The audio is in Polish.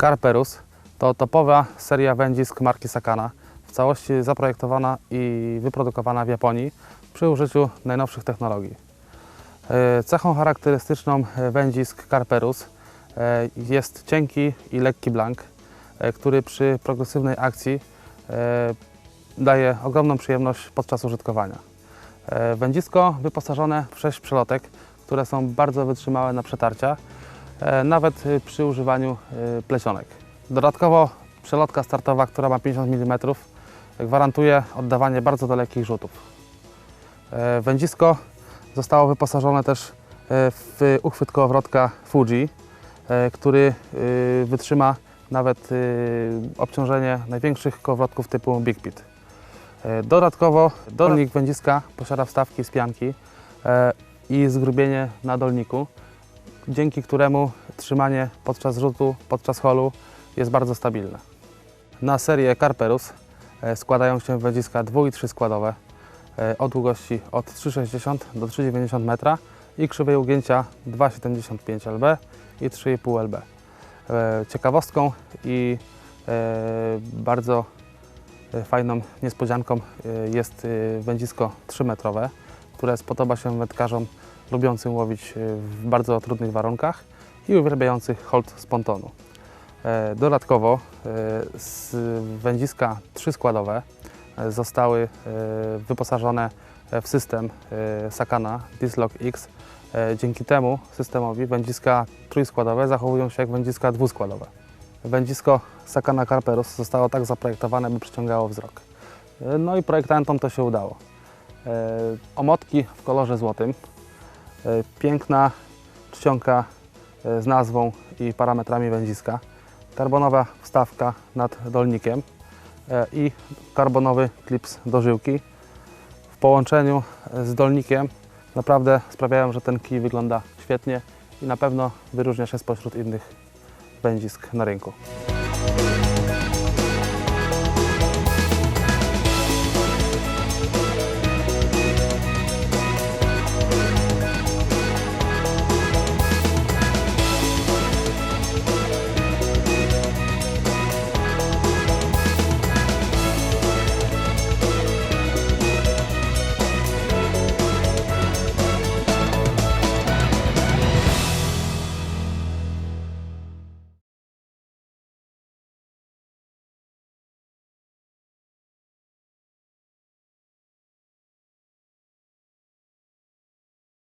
Carperus to topowa seria wędzisk marki Sakana, w całości zaprojektowana i wyprodukowana w Japonii przy użyciu najnowszych technologii. E, Cechą charakterystyczną e, wędzisk Carperus e, jest cienki i lekki blank, który przy progresywnej akcji daje ogromną przyjemność podczas użytkowania. Wędzisko wyposażone w sześć przelotek, które są bardzo wytrzymałe na przetarcia, nawet y, przy używaniu y, plecionek. Dodatkowo przelotka startowa, która ma 50 mm, gwarantuje oddawanie bardzo dalekich rzutów. E, Wędzisko zostało wyposażone też e, w uchwyt kołowrotka Fuji, e, który wytrzyma nawet obciążenie największych kołowrotków typu Big Pit. E, Dodatkowo dolnik wędziska posiada wstawki z pianki e, i zgrubienie na dolniku, dzięki któremu trzymanie podczas rzutu, podczas holu jest bardzo stabilne. Na serię Carperus e, składają się wędziska dwu- i trzyskładowe e, o długości od 3,60 do 3,90 metra i krzywej ugięcia 2,75 lb i 3,5 lb. E, Ciekawostką i bardzo fajną niespodzianką jest wędzisko 3-metrowe, które spodoba się wędkarzom lubiącym łowić w bardzo trudnych warunkach i uwielbiających hold z pontonu. E, Dodatkowo e, z wędziska trzyskładowe e, zostały wyposażone w system Sakana Dislock X. Dzięki temu systemowi wędziska trójskładowe zachowują się jak wędziska dwuskładowe. Wędzisko Sakana Carperus zostało tak zaprojektowane, by przyciągało wzrok. No i projektantom to się udało. Omotki w kolorze złotym, piękna czcionka e, z nazwą i parametrami wędziska, karbonowa wstawka nad dolnikiem e, i karbonowy klips do żyłki. W połączeniu z dolnikiem naprawdę sprawiają, że ten kij wygląda świetnie i na pewno wyróżnia się spośród innych wędzisk na rynku.